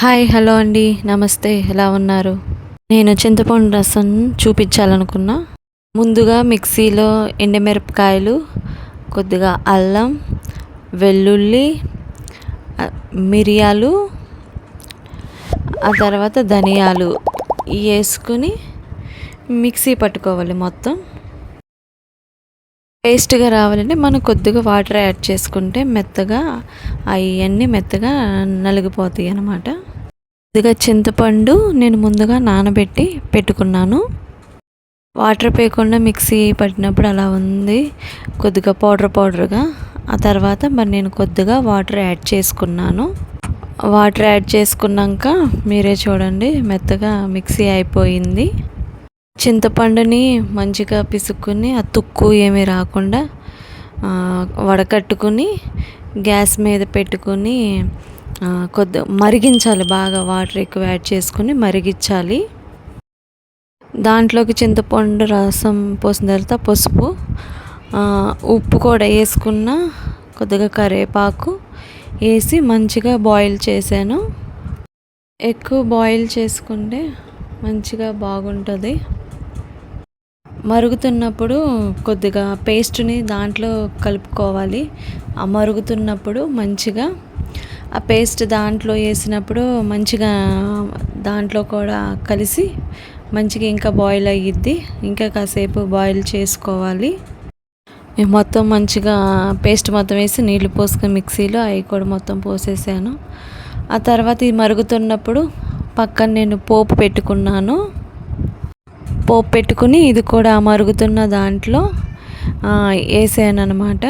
Hi hello అండి. నమస్తే. ఎలా ఉన్నారు? నేను చింతపండు రసం చూపించాలనుకున్నా. ముందుగా మిక్సీలో ఎండమిరపకాయలు కొద్దిగా అల్లం వెల్లుల్లి మిరియాలు ఆ తర్వాత ధనియాలు వేసుకుని మిక్సీ పట్టుకోవాలి మొత్తం. పేస్ట్గా రావాలంటే మనం కొద్దిగా వాటర్ యాడ్ చేసుకుంటే మెత్తగా అవన్నీ మెత్తగా నలిగిపోతాయి అన్నమాట. కొద్దిగా చింతపండు నేను ముందుగా నానబెట్టి పెట్టుకున్నాను. వాటర్ పేయకుండా మిక్సీ పట్టినప్పుడు అలా ఉంది. కొద్దిగా పౌడర్ పౌడర్గా. ఆ తర్వాత మరి నేను కొద్దిగా వాటర్ యాడ్ చేసుకున్నాను. వాటర్ యాడ్ చేసుకున్నాక మీరే చూడండి మెత్తగా మిక్సీ అయిపోయింది. చింతపండుని మంచిగా పిసుక్కుని ఆ తుక్కు ఏమీ రాకుండా వడకట్టుకుని గ్యాస్ మీద పెట్టుకొని కొద్ది మరిగించాలి బాగా వాటర్ ఎక్కువ యాడ్ చేసుకుని మరిగించాలి. దాంట్లోకి చింతపండు రసం పోసిన తర్వాత పసుపు ఉప్పు కూడా వేసుకున్న కొద్దిగా కరివేపాకు వేసి మంచిగా బాయిల్ చేశాను. ఎక్కువ బాయిల్ చేసుకుంటే మంచిగా బాగుంటుంది. మరుగుతున్నప్పుడు కొద్దిగా పేస్ట్ని దాంట్లో కలుపుకోవాలి. ఆ మరుగుతున్నప్పుడు మంచిగా ఆ పేస్ట్ దాంట్లో వేసినప్పుడు మంచిగా దాంట్లో కూడా కలిసి మంచిగా ఇంకా బాయిల్ అయ్యిద్ది ఇంకా కాసేపు బాయిల్ చేసుకోవాలి. నేను మొత్తం మంచిగా పేస్ట్ మొత్తం వేసి నీళ్ళు పోసుకొని మిక్సీలో అవి కూడా మొత్తం పోసేసాను. ఆ తర్వాత ఇది మరుగుతున్నప్పుడు పక్కన నేను పోపు పెట్టుకున్నాను. పోపు పెట్టుకుని ఇది కూడా మరుగుతున్న దాంట్లో వేసాను అనమాట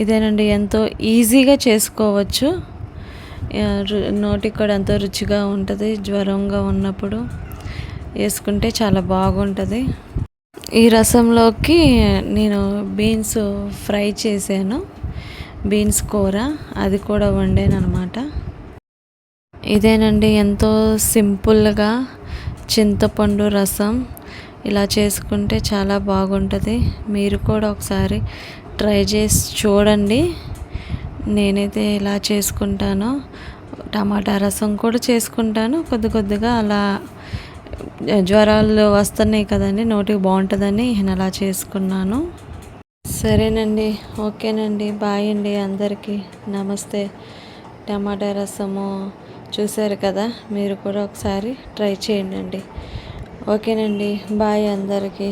ఇదేనండి ఎంతో ఈజీగా చేసుకోవచ్చు. నోటికి కూడా ఎంతో రుచిగా ఉంటుంది జ్వరంగా ఉన్నప్పుడు వేసుకుంటే చాలా బాగుంటుంది. ఈ రసంలోకి నేను బీన్స్ ఫ్రై చేశాను. బీన్స్ కూర అది కూడా వండాను అనమాట ఇదేనండి ఎంతో సింపుల్గా చింతపండు రసం. ఇలా చేసుకుంటే చాలా బాగుంటుంది. మీరు కూడా ఒకసారి ట్రై చేసి చూడండి. నేనైతే ఇలా చేసుకుంటానో. టమాటా రసం కూడా చేసుకుంటాను. కొద్ది కొద్దిగా అలా జ్వరాలు వస్తున్నాయి కదండి నోటికి బాగుంటుందని నేను అలా చేసుకున్నాను. సరేనండి ఓకేనండి బాయ్ అండి అందరికీ. నమస్తే. టమాటా రసము చూశారు కదా మీరు కూడా ఒకసారి ట్రై చేయండి ఓకేనండి బాయ్ అందరికీ.